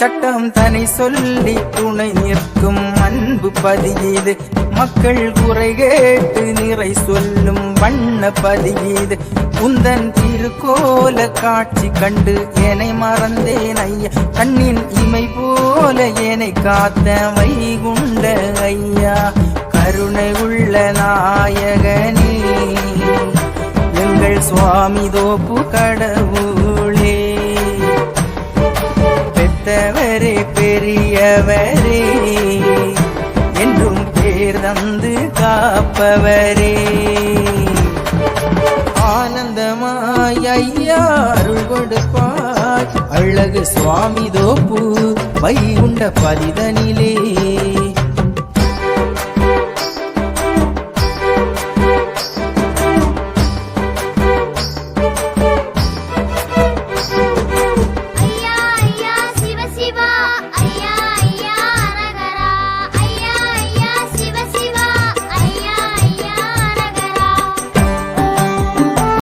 சட்டம் தனி சொல்லி துணை நிற்கும் அன்பு பதியீது. மக்கள் குறை கேட்டு நிறை சொல்லும் வண்ண பதியீது. குந்தன் திருக்கோல காட்சி கண்டு என்னை மறந்தேன் ஐயா. கண்ணின் இமை போல என்னை காத்த வைகுண்ட ஐயா. கருணை உள்ள நாயகனே எங்கள் சுவாமி தோப்பு கட வந்தவரே பெரியவரே என்றும் பேர் தந்து காப்பவரே. ஆனந்தமாய் ஐயா அருள் கொடுப்பாய் அழகு சுவாமி தோப்பு வைகுண்ட பதிதனிலே